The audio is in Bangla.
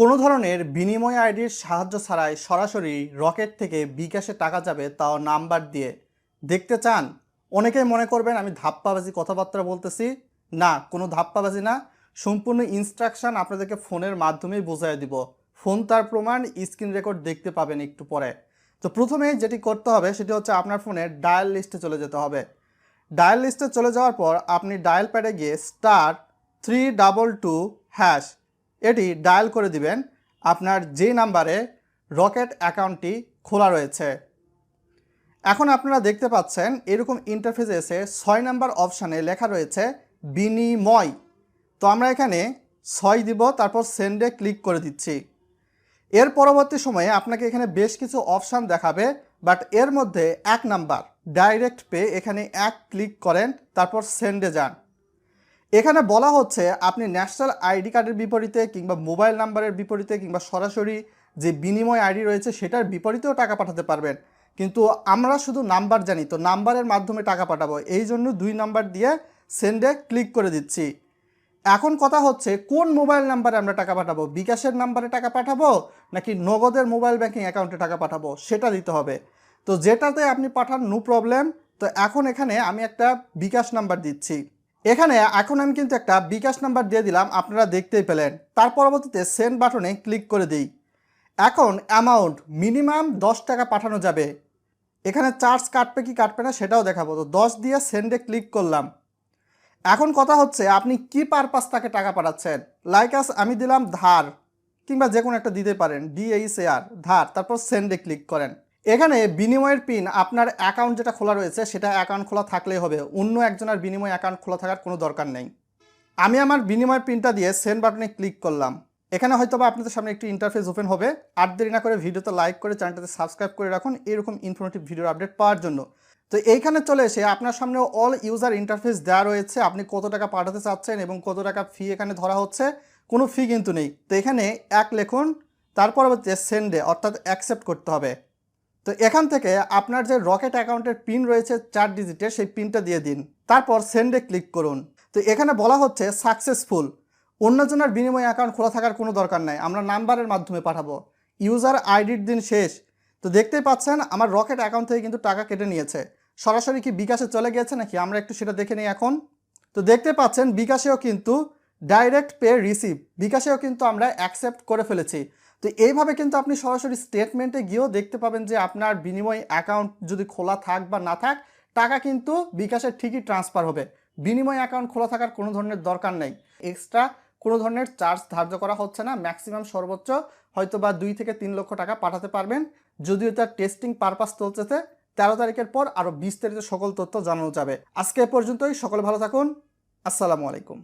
কোনো ধরনের বিনিময় আইডির সাহায্য ছাড়াই সরাসরি রকেট থেকে বিকাশে টাকা যাবে তাও নাম্বার দিয়ে। দেখতে চান? অনেকেই মনে করবেন আমি ধাপ্পাবাজি কথাবার্তা বলতেছি। না, কোনো ধাপ্পাবাজি না। সম্পূর্ণ ইনস্ট্রাকশন আপনাদেরকে ফোনের মাধ্যমেই বোঝাই দিব। ফোন তার প্রমাণ স্ক্রিন রেকর্ড দেখতে পাবেন একটু পরে। তো প্রথমে যেটি করতে হবে সেটি হচ্ছে আপনার ফোনের ডায়াল লিস্টে চলে যেতে হবে। ডায়াল লিস্টে চলে যাওয়ার পর আপনি ডায়াল প্যাডে গিয়ে star three double two hash এটি ডায়াল করে দিবেন। আপনার যে নাম্বারে রকেট অ্যাকাউন্টটি খোলা রয়েছে। এখন আপনারা দেখতে পাচ্ছেন, এরকম ইন্টারফেসে এসে ছয় নাম্বার অপশানে লেখা রয়েছে, বিনিময়। তো আমরা এখানে ছয় দিব, তারপর সেন্ডে ক্লিক করে দিচ্ছি। এর পরবর্তী সময়ে আপনাকে এখানে বেশ কিছু অপশান দেখাবে বাট এর মধ্যে এক নাম্বার ডাইরেক্ট পে এখানে এক ক্লিক করেন, তারপর সেন্ডে যান। এখানে বলা হচ্ছে আপনি ন্যাশনাল আইডি কার্ডের বিপরীতে কিংবা মোবাইল নাম্বারের বিপরীতে কিংবা সরাসরি যে বিনিময় আইডি রয়েছে সেটার বিপরীতেও টাকা পাঠাতে পারবেন। কিন্তু আমরা শুধু নাম্বার জানি, তো নাম্বারের মাধ্যমে টাকা পাঠাবো। এই জন্য দুই নাম্বার দিয়ে সেন্ডে ক্লিক করে দিচ্ছি। এখন কথা হচ্ছে, কোন মোবাইল নাম্বারে আমরা টাকা পাঠাবো? বিকাশের নাম্বারে টাকা পাঠাবো নাকি নগদের মোবাইল ব্যাংকিং অ্যাকাউন্টে টাকা পাঠাবো? সেটা দিতে হবে। তো যেটাতে আপনি পাঠান নো প্রবলেম তো এখন এখানে আমি একটা বিকাশ নাম্বার দিচ্ছি। এখানে এখন আমি কিন্তু একটা বিকাশ নাম্বার দিয়ে দিলাম, আপনারা দেখতেই পেলেন। তার পরবর্তীতে সেন্ড বাটনে ক্লিক করে দিই। এখন অ্যামাউন্ট মিনিমাম দশ টাকা পাঠানো যাবে। এখানে চার্জ কাটবে কি কাটবে না সেটাও দেখাবো। তো দশ দিয়ে সেন্ডে ক্লিক করলাম। এখন কথা হচ্ছে, আপনি কি পারপাস তাকে টাকা পাঠাচ্ছেন? লাইক আস আমি দিলাম ধার, কিংবা যে কোনো একটা দিতে পারেন ডিএইসএআর ধার, তারপর সেন্ডে ক্লিক করেন। এখানে বিনিময়ের পিন আপনার অ্যাকাউন্ট যেটা খোলা রয়েছে, সেটা অ্যাকাউন্ট খোলা থাকলেই হবে। অন্য একজনের বিনিময় অ্যাকাউন্ট খোলা থাকার কোনো দরকার নেই। আমি আমার বিনিময়ের পিনটা দিয়ে সেন্ড বাটনে ক্লিক করলাম। এখানে হয়তো বা আপনাদের সামনে একটি ইন্টারফেস ওপেন হবে। আর দেরি না করে ভিডিওতে লাইক করে চ্যানেলটাতে সাবস্ক্রাইব করে রাখুন। এরকম ইনফরমেটিভ ভিডিওর আপডেট পাওয়ার জন্য। তো এইখানে চলে এসে আপনার সামনে অল ইউজার ইন্টারফেস দেওয়া রয়েছে। আপনি কত টাকা পাঠাতে চাচ্ছেন এবং কত টাকা ফি এখানে ধরা হচ্ছে, কোনো ফি কিন্তু নেই। তো এখানে এক লেখুন তার পরবর্তীতে সেন্ডে অর্থাৎ অ্যাকসেপ্ট করতে হবে। তো এখান থেকে আপনার যে রকেট অ্যাকাউন্টের পিন রয়েছে চার ডিজিটের সেই পিনটা দিয়ে দিন। তারপর সেন্ডে ক্লিক করুন। তো এখানে বলা হচ্ছে সাকসেসফুল। অন্যজনের বিনিময় অ্যাকাউন্ট খোলা থাকার কোনো দরকার নাই। আমরা নাম্বারের মাধ্যমে পাঠাবো। ইউজার আইডির দিন শেষ। তো দেখতেই পাচ্ছেন, আমার রকেট অ্যাকাউন্ট থেকে কিন্তু টাকা কেটে নিয়েছে। সরাসরি কি বিকাশে চলে গিয়েছে নাকি? আমরা একটু সেটা দেখে নিই এখন। তো দেখতে পাচ্ছেন, বিকাশেও কিন্তু ডাইরেক্ট পে রিসিভ বিকাশেও কিন্তু আমরা অ্যাকসেপ্ট করে ফেলেছি। তো এইভাবে কিন্তু আপনি সরাসরি স্টেটমেন্টে গিয়েও দেখতে পাবেন যে আপনার বিনিময় অ্যাকাউন্ট যদি খোলা থাক বা না থাক, টাকা কিন্তু বিকাশের ঠিকই ট্রান্সফার হবে। বিনিময় অ্যাকাউন্ট খোলা থাকার কোনো ধরনের দরকার নেই। এক্সট্রা কোনো ধরনের চার্জ ধার্য করা হচ্ছে না। ম্যাক্সিমাম সর্বোচ্চ হয়তো বা দুই থেকে তিন লক্ষ টাকা পাঠাতে পারবেন। যদিও তার টেস্টিং পারপাস চলতেছে, তেরো তারিখের পর আরও বিস্তারিত সকল তথ্য জানানো যাবে। আজকে এ পর্যন্তই। সকলে ভালো থাকুন। আসসালামু আলাইকুম।